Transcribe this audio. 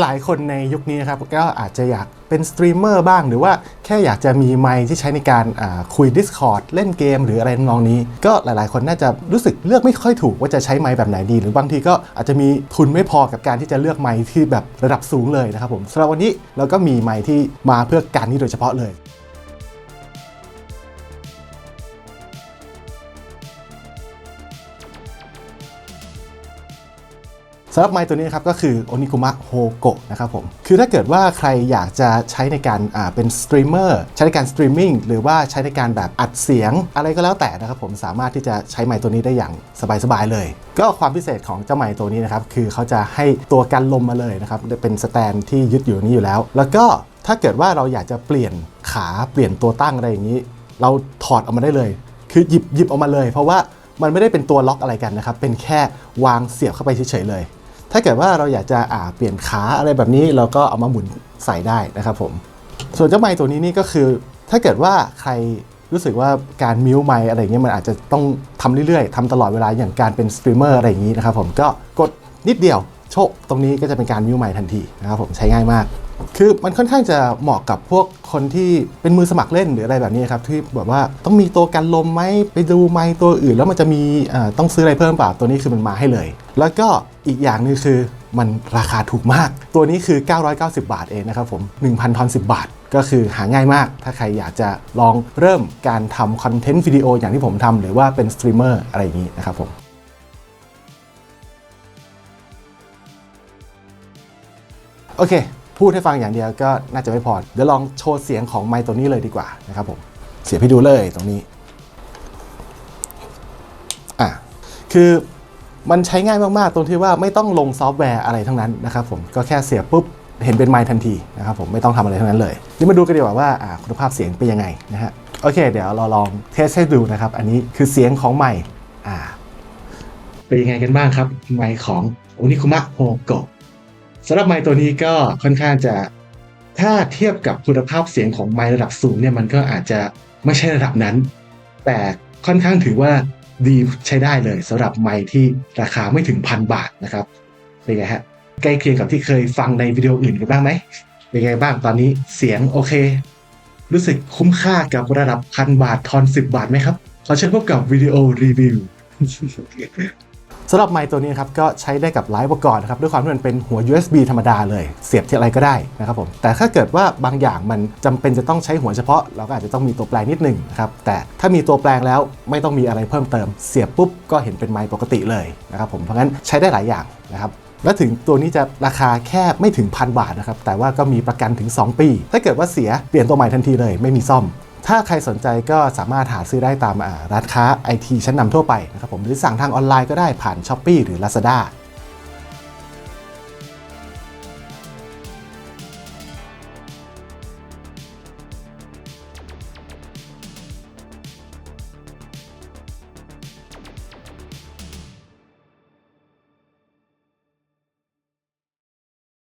หลายๆคนในยุคนี้นะครับก็อาจจะอยากเป็นสตรีมเมอร์บ้าง หรือว่าแค่อยากจะมีไมค์ที่ใช้ในการคุย Discord เล่นเกม หรืออะไรนองนี้ ก็หลายๆ คนน่าจะรู้สึกเลือกไม่ค่อยถูกว่าจะใช้ไมค์แบบไหนดี หรือบางทีก็อาจจะมีทุนไม่พอกับการที่จะเลือกไมค์ที่แบบระดับสูงเลยนะครับผมสำหรับวันนี้เราก็มีไมค์ที่มาเพื่อการนี้โดยเฉพาะเลย สำหรับไมค์ตัวนี้นะครับก็คือ Oniguma Hogo นะครับผมคือถ้าเกิดว่าใครอยากจะใช้ในการเป็นสตรีมเมอร์ใช้ในการสตรีมมิ่งหรือว่าใช้ในการแบบอัดเสียงอะไรก็แล้วแต่นะครับผมสามารถที่จะใช้ไมค์ตัวนี้ได้อย่างสบายๆเลย ก็ความพิเศษของเจ้าไมค์ตัวนี้นะครับคือเขาจะให้ตัวกันลมมาเลยนะครับเป็นสแตนที่ยึดอยู่นี้อยู่แล้ว แล้วก็ถ้าเกิดว่าเราอยากจะเปลี่ยนขาเปลี่ยนตัวตั้งอะไรอย่างนี้ เราถอดออกมาได้เลย คือหยิบหยิบออกมาเลย เพราะว่ามันไม่ได้เป็นตัวล็อกอะไรกันนะครับ เป็นแค่วางเสียบเข้าไปเฉยๆเลย ถ้าเกิดว่าเราอยากจะอ่าเปลี่ยนขาอะไรแบบนี้เราก็เอามาหมุนใส่ได้นะครับผม ส่วนเจ้าไม้ตัวนี้นี่ก็คือ ถ้าเกิดว่าใครรู้สึกว่าการมิวไม้อะไรเงี้ยมันอาจจะต้องทำเรื่อยๆทำตลอดเวลาอย่างการเป็นสตรีมเมอร์อะไรอย่างนี้นะครับผมก็กดนิดเดียวโชคตรงนี้ก็จะเป็นการมิวไม้ทันทีนะครับผมใช้ง่ายมาก คือมันค่อนข้างจะเหมาะกับพวกคนที่เป็นมือสมัครเล่นหรืออะไรแบบนี้ครับที่แบบว่าต้องมีตัวกันลมไหมไปดูไมค์ตัวอื่น แล้วมันจะมีต้องซื้ออะไรเพิ่มเปล่าตัวนี้คือมันมาให้เลย แล้วก็อีกอย่างนึงคือมันราคาถูกมาก ตัวนี้คือ 990 บาทเองนะครับผม 1,000ทอน10 บาท ก็คือหาง่ายมาก ถ้าใครอยากจะลองเริ่มการทำคอนเทนต์วิดีโออย่างที่ผมทำหรือว่าเป็นสตรีมเมอร์อะไรอย่างนี้นะครับผมโอเค พูดให้ฟังอย่างเดียวก็น่าจะไม่พอ เดี๋ยวลองโชว์เสียงของไมค์ตัวนี้เลยดีกว่านะครับผม เสียบให้ดูเลยตรงนี้ อะ คือมันใช้ง่ายมาก ๆ ตรงที่ว่าไม่ต้องลงซอฟต์แวร์อะไรทั้งนั้นนะครับผม ก็แค่เสียบปุ๊บเห็นเป็นไมค์ทันทีนะครับผม ไม่ต้องทำอะไรทั้งนั้นเลย นี่มาดูกันดีกว่าว่าคุณภาพเสียงเป็นยังไงนะฮะ โอเค เดี๋ยวเราลองเทสให้ดูนะครับ อันนี้คือเสียงของไมค์อ่า เป็นยังไงกันบ้างครับ ไมค์ของโอนิคุมะโฮโก สำหรับไมค์ตัวนี้ก็ค่อนข้างจะถ้าเทียบกับคุณภาพเสียงของไมค์ระดับสูงเนี่ยมันก็อาจจะไม่ใช่ระดับนั้น แต่ค่อนข้างถือว่าดีใช้ได้เลยสำหรับไมค์ที่ราคาไม่ถึงพันบาทนะครับเป็นไงฮะใกล้เคียงกับที่เคยฟังในวิดีโออื่นกันบ้างไหมเป็นไงบ้างตอนนี้เสียงโอเค รู้สึกคุ้มค่ากับระดับพันบาททอน10บาทไหมครับขอเชิญพบกับวิดีโอรีวิว สำหรับไมค์ตัวนี้ครับก็ใช้ได้กับหลายอุปกรณ์นะครับด้วยความที่มันเป็นหัว USB ธรรมดาเลย เสียบที่อะไรก็ได้นะครับผมแต่ถ้าเกิดว่าบางอย่างมันจำเป็นจะต้องใช้หัวเฉพาะ เราก็อาจจะต้องมีตัวแปลงนิดหนึ่งนะครับแต่ถ้ามีตัวแปลงแล้วไม่ต้องมีอะไรเพิ่มเติม เสียบปุ๊บก็เห็นเป็นไมค์ปกติเลยนะครับผมเพราะงั้นใช้ได้หลายอย่างนะครับและถึงตัวนี้จะราคาแค่ไม่ถึงพันบาทนะครับแต่ว่าก็มีประกันถึง 2 ปี ถ้าเกิดว่าเสียเปลี่ยนตัวใหม่ทันทีเลย ไม่มีซ่อม ถ้าใครสนใจก็สามารถหาซื้อได้ตามร้านค้าไอทีชั้นนำทั่วไปนะครับผมหรือสั่งทางออนไลน์ก็ได้ผ่าน s h อ p e e หรือ Lazada